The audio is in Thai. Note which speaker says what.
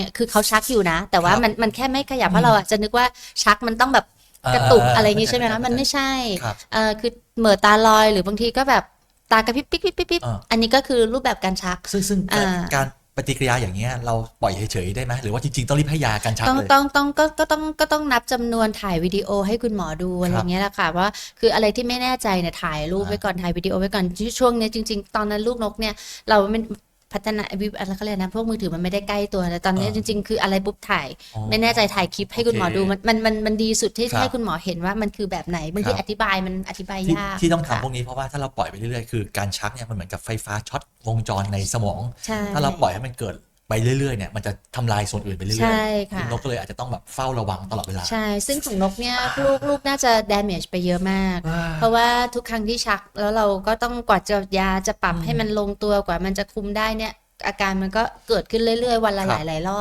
Speaker 1: เงี้ยคือเขาชักอยู่นะ แต่ว่า
Speaker 2: ครับ
Speaker 1: มันมันแค่ไม่ขยับเพราะเราอาจจะนึกว่าชักมันต้องแบบกระตุก
Speaker 2: อ่า
Speaker 1: อะไรอย่างงี้ใช่ไหมคะมันไม่ใช่
Speaker 2: ครับ
Speaker 1: เออคือเหม่อตาลอยหรือบางทีก็แบบตากระพริบปิ๊บปิ๊บปิ๊บปิ๊บ
Speaker 2: อ่า
Speaker 1: อันนี้ก็คือรูปแบบการชัก
Speaker 2: ซึ่งซึ่ง
Speaker 1: อ่า
Speaker 2: การปฏิกิริยาอย่างเงี้ยเราปล่อยเฉยๆได้ไหมหรือว่าจริงๆต้องรีบให้ยากันชัก
Speaker 1: ต้อง
Speaker 2: เลย
Speaker 1: ต้องต้องก็ก็ต้องก็ต้องนับจำนวนถ่ายวิดีโอให้คุณหมอดูอะไรอย่างเงี้ยแหละค่ะว่าคืออะไรที่ไม่แน่ใจเนี่ยถ่ายรูป
Speaker 2: อ่า
Speaker 1: ไว้ก่อนถ่ายวิดีโอไว้ก่อนที่ช่วงเนี้ยจริง ๆ ตอนนั้นลูกนกเนี่ยเราไม่ พัฒนาวิอะไรเขาเรียกนะพวกมือถือมันไม่ได้ใกล้ตัวแต่ตอนเนี้ย
Speaker 2: อ่า
Speaker 1: จริง ๆ คืออะไรปุ๊บถ่าย
Speaker 2: อ๋อ
Speaker 1: ไม่แน่ใจถ่ายคลิปให้คุณหมอ
Speaker 2: โอเค
Speaker 1: ดูมันมันมันมันดีสุดที่
Speaker 2: ครับ
Speaker 1: ให้คุณหมอเห็นว่ามันคือแบบไหนบางที
Speaker 2: ครับ
Speaker 1: อธิบายมันอธิบาย
Speaker 2: ที่
Speaker 1: ยาก
Speaker 2: ที่ต้อง
Speaker 1: ค่ะ
Speaker 2: ทำพวกนี้เพราะว่าถ้าเราปล่อยไปเรื่อยๆ คือการชักเนี่ยมันเหมือนกับไฟฟ้าช็อตวงจรในสมอง
Speaker 1: ใช่
Speaker 2: ถ้าเราปล่อยให้มันเกิด ไปเรื่อยๆเนี่ยมันจะทำลายส่วนอื่นไปเรื่อยๆ
Speaker 1: ใช่ค่ะ
Speaker 2: ณนกก็เลยอาจจะต้องแบบเฝ้าระวังตลอดเวลา
Speaker 1: ใช่ ซึ่งของนกเนี่ยลูกลูกน่าจะ damage ไปเยอะมาก
Speaker 2: ว้า
Speaker 1: เพราะว่าทุกครั้งที่ชักแล้วเราก็ต้องกว่าจะยาจะปรับ
Speaker 2: อืม
Speaker 1: ให้มันลงตัวกว่ามันจะคุมได้เนี่ยอาการมันก็เกิดขึ้นเรื่อยๆ วันละ
Speaker 2: ค
Speaker 1: ห
Speaker 2: รับ
Speaker 1: ลายๆรอบ